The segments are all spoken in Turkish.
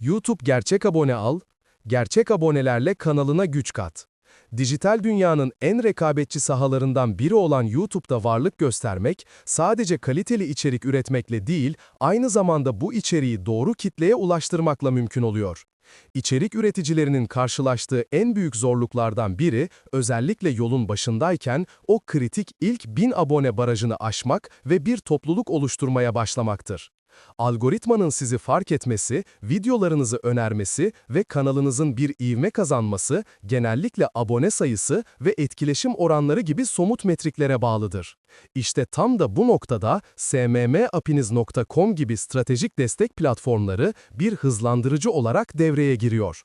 YouTube Gerçek Abone al, gerçek abonelerle kanalına güç kat. Dijital dünyanın en rekabetçi sahalarından biri olan YouTube'da varlık göstermek, sadece kaliteli içerik üretmekle değil, aynı zamanda bu içeriği doğru kitleye ulaştırmakla mümkün oluyor. İçerik üreticilerinin karşılaştığı en büyük zorluklardan biri, özellikle yolun başındayken o kritik ilk 1000 abone barajını aşmak ve bir topluluk oluşturmaya başlamaktır. Algoritmanın sizi fark etmesi, videolarınızı önermesi ve kanalınızın bir ivme kazanması genellikle abone sayısı ve etkileşim oranları gibi somut metriklere bağlıdır. İşte tam da bu noktada smmapiniz.com gibi stratejik destek platformları bir hızlandırıcı olarak devreye giriyor.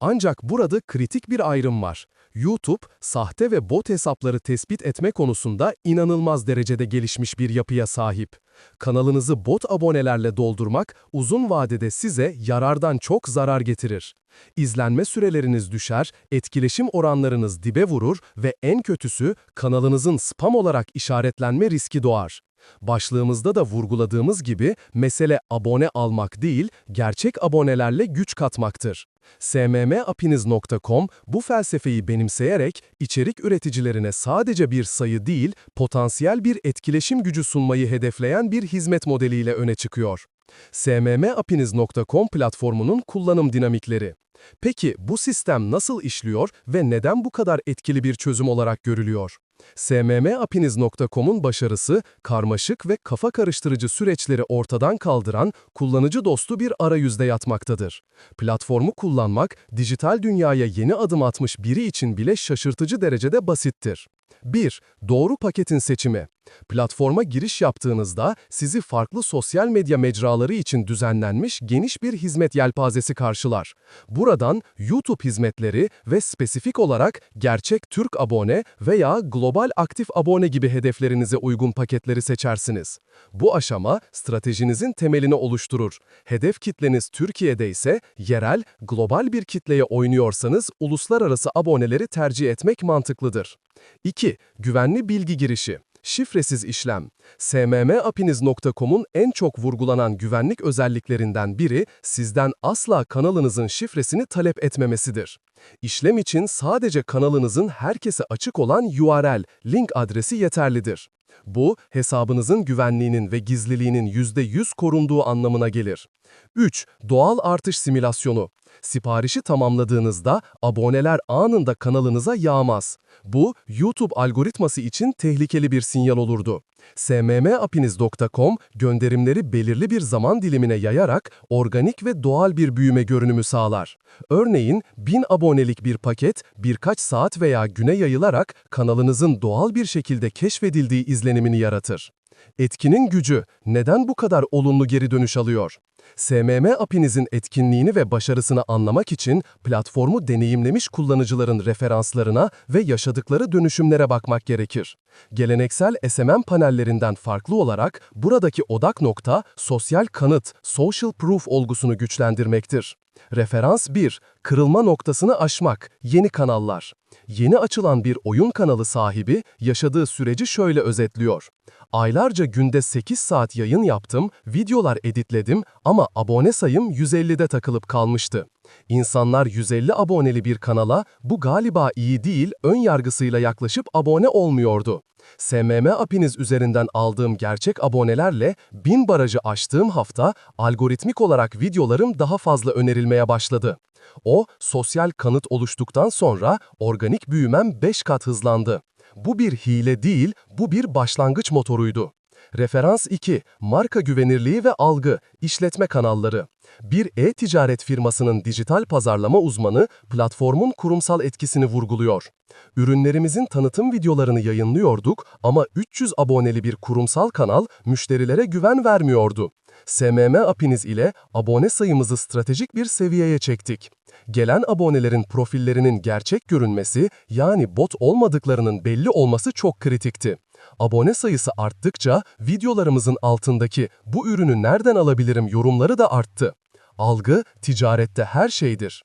Ancak burada kritik bir ayrım var. YouTube, sahte ve bot hesapları tespit etme konusunda inanılmaz derecede gelişmiş bir yapıya sahip. Kanalınızı bot abonelerle doldurmak uzun vadede size yarardan çok zarar getirir. İzlenme süreleriniz düşer, etkileşim oranlarınız dibe vurur ve en kötüsü kanalınızın spam olarak işaretlenme riski doğar. Başlığımızda da vurguladığımız gibi mesele abone almak değil, gerçek abonelerle güç katmaktır. smmapiniz.com bu felsefeyi benimseyerek içerik üreticilerine sadece bir sayı değil, potansiyel bir etkileşim gücü sunmayı hedefleyen bir hizmet modeliyle öne çıkıyor. smmapiniz.com platformunun kullanım dinamikleri. Peki bu sistem nasıl işliyor ve neden bu kadar etkili bir çözüm olarak görülüyor? smmapiniz.com'un başarısı, karmaşık ve kafa karıştırıcı süreçleri ortadan kaldıran, kullanıcı dostu bir arayüzde yatmaktadır. Platformu kullanmak, dijital dünyaya yeni adım atmış biri için bile şaşırtıcı derecede basittir. 1. Doğru paketin seçimi. Platforma giriş yaptığınızda sizi farklı sosyal medya mecraları için düzenlenmiş geniş bir hizmet yelpazesi karşılar. Buradan YouTube hizmetleri ve spesifik olarak gerçek Türk abone veya global aktif abone gibi hedeflerinize uygun paketleri seçersiniz. Bu aşama stratejinizin temelini oluşturur. Hedef kitleniz Türkiye'de ise yerel, global bir kitleye oynuyorsanız uluslararası aboneleri tercih etmek mantıklıdır. 2. Güvenli bilgi girişi. Şifresiz işlem. smmapiniz.com'un en çok vurgulanan güvenlik özelliklerinden biri, sizden asla kanalınızın şifresini talep etmemesidir. İşlem için sadece kanalınızın herkese açık olan URL, link adresi yeterlidir. Bu, hesabınızın güvenliğinin ve gizliliğinin %100 korunduğu anlamına gelir. 3. Doğal artış simülasyonu. Siparişi tamamladığınızda aboneler anında kanalınıza yağmaz. Bu, YouTube algoritması için tehlikeli bir sinyal olurdu. smmapiniz.com gönderimleri belirli bir zaman dilimine yayarak organik ve doğal bir büyüme görünümü sağlar. Örneğin 1000 abonelik bir paket birkaç saat veya güne yayılarak kanalınızın doğal bir şekilde keşfedildiği izlenimini yaratır. Etkinin gücü neden bu kadar olumlu geri dönüş alıyor? SMM API'nizin etkinliğini ve başarısını anlamak için platformu deneyimlemiş kullanıcıların referanslarına ve yaşadıkları dönüşümlere bakmak gerekir. Geleneksel SMM panellerinden farklı olarak buradaki odak nokta sosyal kanıt, social proof olgusunu güçlendirmektir. Referans 1. Kırılma noktasını aşmak, yeni kanallar. Yeni açılan bir oyun kanalı sahibi yaşadığı süreci şöyle özetliyor. Aylarca günde 8 saat yayın yaptım, videolar editledim ama abone sayım 150'de takılıp kalmıştı. İnsanlar 150 aboneli bir kanala bu galiba iyi değil ön yargısıyla yaklaşıp abone olmuyordu. SMM apiniz üzerinden aldığım gerçek abonelerle 1000 barajı aştığım hafta algoritmik olarak videolarım daha fazla önerilmeye başladı. O, sosyal kanıt oluştuktan sonra organik büyümem 5 kat hızlandı. Bu bir hile değil, bu bir başlangıç motoruydu. Referans 2. Marka güvenirliği ve algı, işletme kanalları. Bir e-ticaret firmasının dijital pazarlama uzmanı platformun kurumsal etkisini vurguluyor. Ürünlerimizin tanıtım videolarını yayınlıyorduk ama 300 aboneli bir kurumsal kanal müşterilere güven vermiyordu. SMM apiniz ile abone sayımızı stratejik bir seviyeye çektik. Gelen abonelerin profillerinin gerçek görünmesi yani bot olmadıklarının belli olması çok kritikti. Abone sayısı arttıkça videolarımızın altındaki bu ürünü nereden alabilirim yorumları da arttı. Algı, ticarette her şeydir.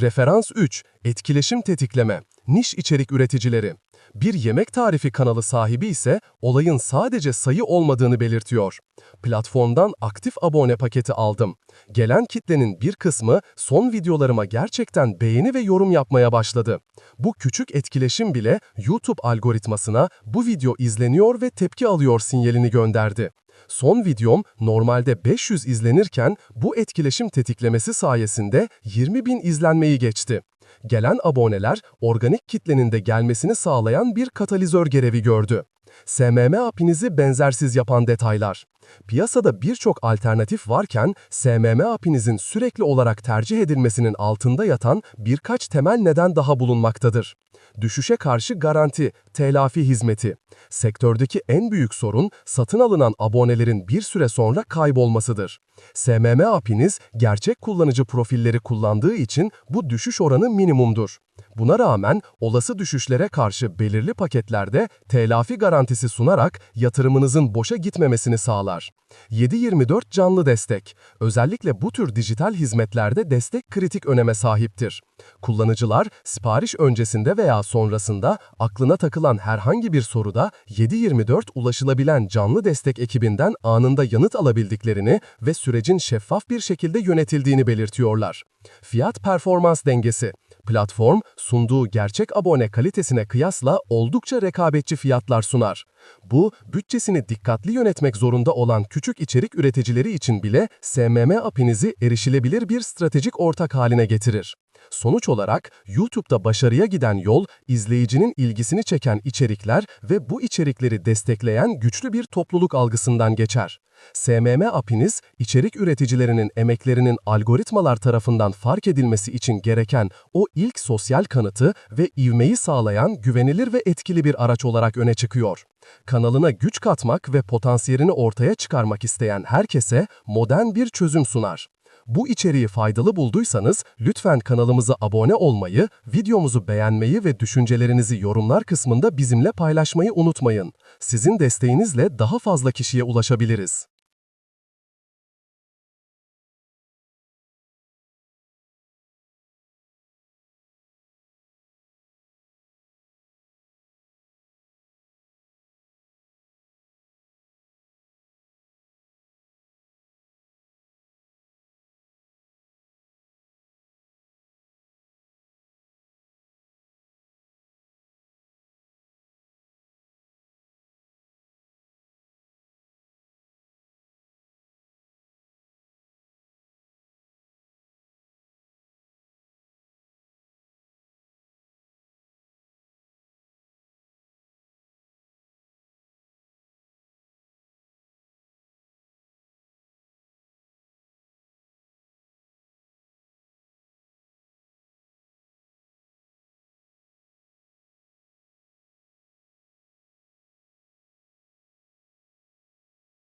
Referans 3. Etkileşim tetikleme. Niş içerik üreticileri. Bir yemek tarifi kanalı sahibi ise olayın sadece sayı olmadığını belirtiyor. Platformdan aktif abone paketi aldım. Gelen kitlenin bir kısmı son videolarıma gerçekten beğeni ve yorum yapmaya başladı. Bu küçük etkileşim bile YouTube algoritmasına bu video izleniyor ve tepki alıyor sinyalini gönderdi. Son videom normalde 500 izlenirken bu etkileşim tetiklemesi sayesinde 20 bin izlenmeyi geçti. Gelen aboneler organik kitlenin de gelmesini sağlayan bir katalizör görevi gördü. SMM API'nizi benzersiz yapan detaylar. Piyasada birçok alternatif varken SMM API'nizin sürekli olarak tercih edilmesinin altında yatan birkaç temel neden daha bulunmaktadır. Düşüşe karşı garanti, telafi hizmeti. Sektördeki en büyük sorun satın alınan abonelerin bir süre sonra kaybolmasıdır. SMM API'niz gerçek kullanıcı profilleri kullandığı için bu düşüş oranı minimumdur. Buna rağmen olası düşüşlere karşı belirli paketlerde telafi garantisi sunarak yatırımınızın boşa gitmemesini sağlar. 7/24 canlı destek. Özellikle bu tür dijital hizmetlerde destek kritik öneme sahiptir. Kullanıcılar sipariş öncesinde veya sonrasında aklına takılan herhangi bir soruda 7/24 ulaşılabilen canlı destek ekibinden anında yanıt alabildiklerini ve sürecin şeffaf bir şekilde yönetildiğini belirtiyorlar. Fiyat performans dengesi. Platform, sunduğu gerçek abone kalitesine kıyasla oldukça rekabetçi fiyatlar sunar. Bu, bütçesini dikkatli yönetmek zorunda olan küçük içerik üreticileri için bile SMM API'nizi erişilebilir bir stratejik ortak haline getirir. Sonuç olarak YouTube'da başarıya giden yol, izleyicinin ilgisini çeken içerikler ve bu içerikleri destekleyen güçlü bir topluluk algısından geçer. SMM API'niz, içerik üreticilerinin emeklerinin algoritmalar tarafından fark edilmesi için gereken o ilk sosyal kanıtı ve ivmeyi sağlayan güvenilir ve etkili bir araç olarak öne çıkıyor. Kanalına güç katmak ve potansiyelini ortaya çıkarmak isteyen herkese modern bir çözüm sunar. Bu içeriği faydalı bulduysanız lütfen kanalımıza abone olmayı, videomuzu beğenmeyi ve düşüncelerinizi yorumlar kısmında bizimle paylaşmayı unutmayın. Sizin desteğinizle daha fazla kişiye ulaşabiliriz.